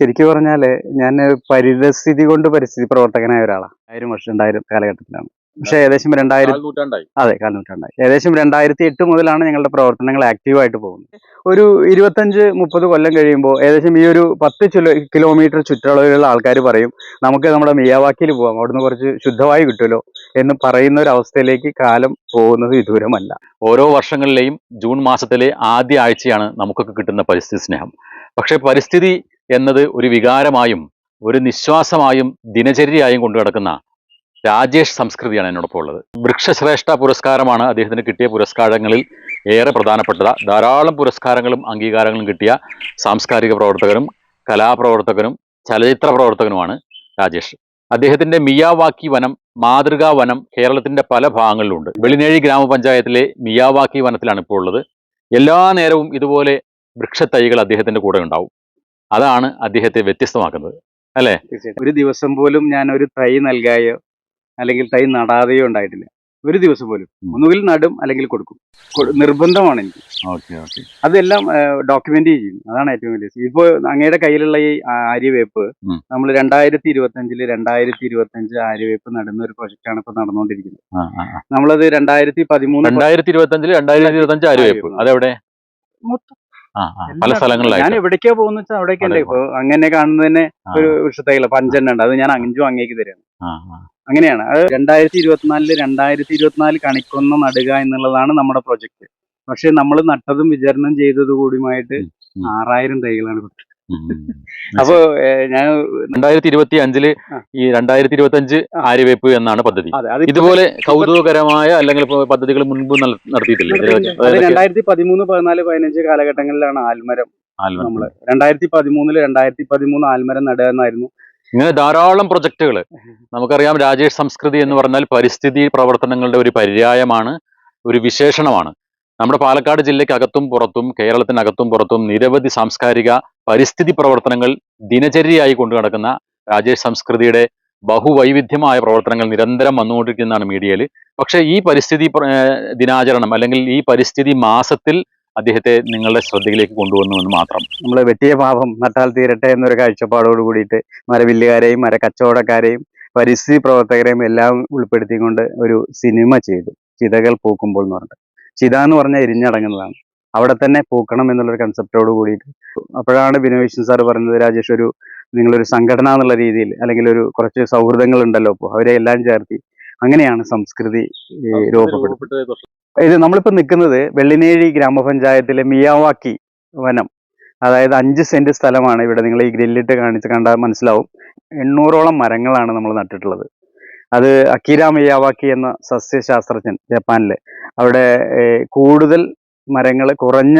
ശരിക്കും പറഞ്ഞാൽ ഞാൻ പരിതസ്ഥിതി കൊണ്ട് പരിസ്ഥിതി പ്രവർത്തകനായ ഒരാളാണ് ആയിരം വർഷം ഉണ്ടായിരം കാലഘട്ടത്തിലാണ്. പക്ഷേ ഏകദേശം രണ്ടായിരം അതെ കാൽനൂറ്റാണ്ടായി. ഏകദേശം രണ്ടായിരത്തി എട്ട് മുതലാണ് ഞങ്ങളുടെ പ്രവർത്തനങ്ങൾ ആക്റ്റീവായിട്ട് പോകുന്നത്. ഒരു ഇരുപത്തഞ്ച് മുപ്പത് കൊല്ലം കഴിയുമ്പോൾ ഏകദേശം ഈ ഒരു പത്ത് കിലോ കിലോമീറ്റർ ചുറ്റളവിലുള്ള ആൾക്കാർ പറയും നമുക്ക് നമ്മുടെ മിയാവാക്കിയിൽ പോകാം അവിടുന്ന് കുറച്ച് ശുദ്ധമായി കിട്ടുമല്ലോ എന്ന് പറയുന്ന ഒരു അവസ്ഥയിലേക്ക് കാലം പോകുന്നത് വിദൂരമല്ല. ഓരോ വർഷങ്ങളിലെയും ജൂൺ മാസത്തിലെ ആദ്യ ആഴ്ചയാണ് നമുക്കൊക്കെ കിട്ടുന്ന പരിസ്ഥിതി സ്നേഹം. പക്ഷെ പരിസ്ഥിതി എന്നത് ഒരു വികാരമായും ഒരു നിശ്വാസമായും ദിനചര്യയായും കൊണ്ടു നടക്കുന്ന രാജേഷ് സംസ്കൃതിയാണ് എന്നോടൊപ്പം ഉള്ളത്. വൃക്ഷശ്രേഷ്ഠ പുരസ്കാരമാണ് അദ്ദേഹത്തിന് കിട്ടിയ പുരസ്കാരങ്ങളിൽ ഏറെ പ്രധാനപ്പെട്ടത്. ധാരാളം പുരസ്കാരങ്ങളും അംഗീകാരങ്ങളും കിട്ടിയ സാംസ്കാരിക പ്രവർത്തകനും കലാപ്രവർത്തകനും ചലച്ചിത്ര പ്രവർത്തകനുമാണ് രാജേഷ്. അദ്ദേഹത്തിന്റെ മിയാവാക്കി വനം മാതൃകാ വനം കേരളത്തിന്റെ പല ഭാഗങ്ങളിലുണ്ട്. വെളിനേഴി ഗ്രാമപഞ്ചായത്തിലെ മിയാവാക്കി വനത്തിലാണ് ഇപ്പോൾ ഉള്ളത്. എല്ലാ നേരവും ഇതുപോലെ വൃക്ഷത്തൈകൾ അദ്ദേഹത്തിന്റെ കൂടെ ഉണ്ടാവും. അതാണ് അദ്ദേഹത്തെ വ്യത്യസ്തമാക്കുന്നത്. അല്ലേ? ഒരു ദിവസം പോലും ഞാൻ ഒരു തൈ നൽകായോ അല്ലെങ്കിൽ തൈ നടാതെയോ ഉണ്ടായിട്ടില്ല. ഒരു ദിവസം പോലും. ഒന്നുകിൽ നടും അല്ലെങ്കിൽ കൊടുക്കും. നിർബന്ധമാണ് എനിക്ക്. Okay okay. അതെല്ലാം ഡോക്യുമെന്റ് ചെയ്യും. അതാണ് ഏറ്റവും വലിയ ഇപ്പോ അങ്ങയുടെ കയ്യിലുള്ള ഈ ആര്യവേപ്പ്. നമ്മൾ രണ്ടായിരത്തി ഇരുപത്തി അഞ്ചിൽ രണ്ടായിരത്തി ഇരുപത്തി അഞ്ച് ആര്യവേപ്പ് നടുന്ന ഒരു പ്രൊജക്റ്റാണ് ഇപ്പൊ നടന്നുകൊണ്ടിരിക്കുന്നത് നമ്മളത് രണ്ടായിരത്തി പതിമൂന്ന് രണ്ടായിരത്തി ഇരുപത്തി അഞ്ചിൽ രണ്ടായിരത്തി ഇരുപത്തി അഞ്ച് ആര്യവേപ്പ്. അതെവിടെ ആ ആ, ഞാൻ എവിടേക്കാ പോകുന്ന വെച്ചാൽ അവിടേക്ക് ഉണ്ട് ഇപ്പൊ അങ്ങനെ കാണുന്നതന്നെ ഒരു വൃക്ഷത്തൈകള പഞ്ചെണ്ണ ഉണ്ട്. അത് ഞാൻ അഞ്ചും അങ്ങേക്ക് തരാം ആ, ആ. അങ്ങനെയാണ്. അത് രണ്ടായിരത്തി ഇരുപത്തിനാലിൽ രണ്ടായിരത്തി ഇരുപത്തിനാല് കണിക്കൊന്ന നടുക എന്നുള്ളതാണ് നമ്മുടെ പ്രൊജക്ട്. പക്ഷെ നമ്മൾ നട്ടതും വിചരണം ചെയ്തതും കൂടിയുമായിട്ട്. ആറായിരം തൈകളാണ് ഉം. അപ്പൊ ഞാൻ രണ്ടായിരത്തി ഇരുപത്തി അഞ്ചിൽ ഈ രണ്ടായിരത്തി ഇരുപത്തി അഞ്ച് ആര്യവേപ്പ് എന്നാണ് പദ്ധതി ഇതുപോലെ കൗതുകകരമായ അല്ലെങ്കിൽ പദ്ധതികൾ മുൻപ് നടത്തിയിട്ടില്ല? രണ്ടായിരത്തി പതിമൂന്ന് പതിനാല് പതിനഞ്ച് കാലഘട്ടങ്ങളിലാണ് ആൽമരം ആൽമരം. നമ്മൾ. രണ്ടായിരത്തി പതിമൂന്നിൽ രണ്ടായിരത്തി പതിമൂന്ന് ആൽമരം നടുക എന്നായിരുന്നു ഇങ്ങനെ ധാരാളം പ്രൊജക്ടുകൾ നമുക്കറിയാം രാജേഷ് സംസ്കൃതി എന്ന് പറഞ്ഞാൽ പരിസ്ഥിതി പ്രവർത്തനങ്ങളുടെ ഒരു പര്യായമാണ് ഒരു വിശേഷണമാണ്. നമ്മുടെ പാലക്കാട് ജില്ലയ്ക്ക് അകത്തും പുറത്തും കേരളത്തിനകത്തും പുറത്തും നിരവധി സാംസ്കാരിക പരിസ്ഥിതി പ്രവർത്തനങ്ങൾ ദിനചര്യയായി കൊണ്ടു നടക്കുന്ന രാജേഷ് സംസ്കൃതിയുടെ ബഹുവൈവിധ്യമായ പ്രവർത്തനങ്ങൾ നിരന്തരം വന്നുകൊണ്ടിരിക്കുന്നതാണ് മീഡിയയിൽ. പക്ഷേ ഈ പരിസ്ഥിതി ദിനാചരണം അല്ലെങ്കിൽ ഈ പരിസ്ഥിതി മാസത്തിൽ അദ്ദേഹത്തെ നിങ്ങളുടെ ശ്രദ്ധയിലേക്ക് കൊണ്ടുവന്നു എന്ന് മാത്രം. നമ്മൾ വെട്ടിയ പാപം നട്ടാൽ തീരട്ടെ എന്നൊരു കാഴ്ചപ്പാടോട് കൂടിയിട്ട് മരവില്ലുകാരെയും മരക്കച്ചവടക്കാരെയും പരിസ്ഥിതി പ്രവർത്തകരെയും എല്ലാം ഉൾപ്പെടുത്തിക്കൊണ്ട് ഒരു സിനിമ ചെയ്തു. ചിതകൾ പൂക്കുമ്പോൾ എന്ന് പറഞ്ഞിട്ട്. ചിത എന്ന് പറഞ്ഞാൽ എരിഞ്ഞടങ്ങുന്നതാണ്. അവിടെ തന്നെ പൂക്കണം എന്നുള്ളൊരു കൺസെപ്റ്റോട് കൂടിയിട്ട്. അപ്പോഴാണ് ബിനോവിഷ്ണു സാർ പറഞ്ഞത് രാജേഷ് ഒരു നിങ്ങളൊരു സംഘടന എന്നുള്ള രീതിയിൽ അല്ലെങ്കിൽ ഒരു കുറച്ച് സൗഹൃദങ്ങൾ ഉണ്ടല്ലോ അപ്പോൾ അവരെ എല്ലാം ചേർത്തി. അങ്ങനെയാണ് സംസ്കൃതി ഈ, രൂപപ്പെടുന്നത് ഇത് നമ്മളിപ്പോ നിൽക്കുന്നത് വെള്ളിനേഴി ഗ്രാമപഞ്ചായത്തിലെ മിയാവാക്കി വനം. അതായത് അഞ്ച് സെന്റ് സ്ഥലമാണ് ഇവിടെ നിങ്ങൾ ഈ ഗ്രില്ലിട്ട് കാണിച്ച് കണ്ടാൽ മനസ്സിലാവും. എണ്ണൂറോളം മരങ്ങളാണ് നമ്മൾ നട്ടിട്ടുള്ളത്. അത് അക്കീര മിയാവാക്കി എന്ന സസ്യശാസ്ത്രജ്ഞൻ ജപ്പാനിലെ. അവിടെ കൂടുതൽ മരങ്ങൾ കുറഞ്ഞ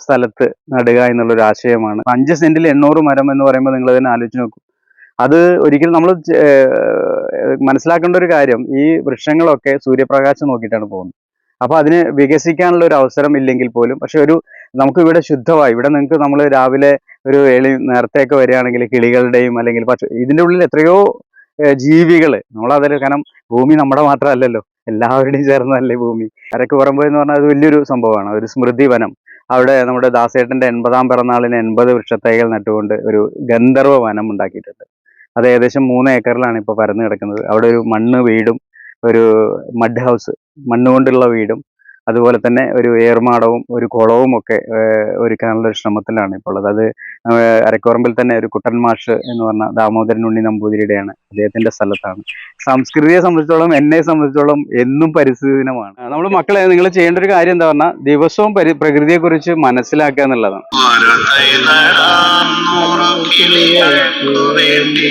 സ്ഥലത്ത് നടുക എന്നുള്ളൊരു ആശയമാണ്. അഞ്ച് സെന്റിൽ എണ്ണൂറ് മരം എന്ന് പറയുമ്പോൾ നിങ്ങൾ തന്നെ ആലോചിച്ച് നോക്കും. അത് ഒരിക്കലും നമ്മൾ മനസ്സിലാക്കേണ്ട ഒരു കാര്യം ഈ വൃക്ഷങ്ങളൊക്കെ സൂര്യപ്രകാശം നോക്കിയിട്ടാണ് പോകുന്നത്. അപ്പൊ അതിന് വികസിക്കാനുള്ള ഒരു അവസരം ഇല്ലെങ്കിൽ പോലും പക്ഷെ ഒരു നമുക്ക് ഇവിടെ ശുദ്ധമായി ഇവിടെ നിങ്ങൾക്ക് നമ്മൾ രാവിലെ ഒരു എളി നേരത്തെയൊക്കെ വരികയാണെങ്കിൽ കിളികളുടെയും അല്ലെങ്കിൽ പക്ഷെ ഇതിന്റെ ഉള്ളിൽ എത്രയോ ജീവികൾ നമ്മളതിൽ കാരണം ഭൂമി നമ്മുടെ മാത്രമല്ലല്ലോ. എല്ലാവരുടെയും ചേർന്നതല്ലേ ഭൂമി. അരക്ക് പറമ്പ് എന്ന് പറഞ്ഞാൽ അത് വലിയൊരു സംഭവമാണ്. ഒരു സ്മൃതി വനം. അവിടെ നമ്മുടെ ദാസേട്ടന്റെ എൺപതാം പിറന്നാളിന് എൺപത് വൃക്ഷത്തൈകൾ നട്ടുകൊണ്ട് ഒരു ഗന്ധർവ വനം ഉണ്ടാക്കിയിട്ടുണ്ട്. അത് ഏകദേശം മൂന്ന് ഏക്കറിലാണ് ഇപ്പോൾ പരന്നു കിടക്കുന്നത്. അവിടെ ഒരു മണ്ണ് വീടും ഒരു മഡ് ഹൗസ് മണ്ണുകൊണ്ടുള്ള വീടും അതുപോലെ തന്നെ ഒരു ഏർമാടവും ഒരു കുളവും ഒക്കെ ഒരു ഒരുക്കാനുള്ള ഒരു ശ്രമത്തിലാണ് ഇപ്പോൾ ഉള്ളത്. അത് അരക്കോറമ്പിൽ തന്നെ ഒരു കുട്ടൻ മാഷ് എന്ന് പറഞ്ഞ ദാമോദരൻ ഉണ്ണി നമ്പൂതിരിയുടെയാണ്. അദ്ദേഹത്തിന്റെ സ്ഥലത്താണ്. സംസ്കൃതിയെ സംബന്ധിച്ചോളം എന്നെ സംബന്ധിച്ചോളം എന്നും പരിസ്ഥിതി ദിനമാണ് നമ്മൾ മക്കളെ നിങ്ങൾ ചെയ്യേണ്ട ഒരു കാര്യം എന്താ പറഞ്ഞാൽ ദിവസവും പരി പ്രകൃതിയെ കുറിച്ച് മനസ്സിലാക്കുക എന്നുള്ളതാണ്. ഒരു തൈ നടാം നല്ല നാളേക്കു വേണ്ടി.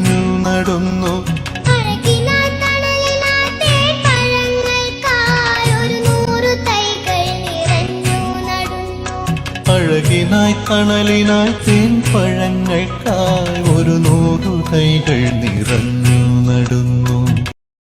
അഴകിനായി തണലിനായി തേൻപഴങ്ങൾക്കായി ഒരു നൂറു തൈകൾ നിറഞ്ഞു നടന്നു.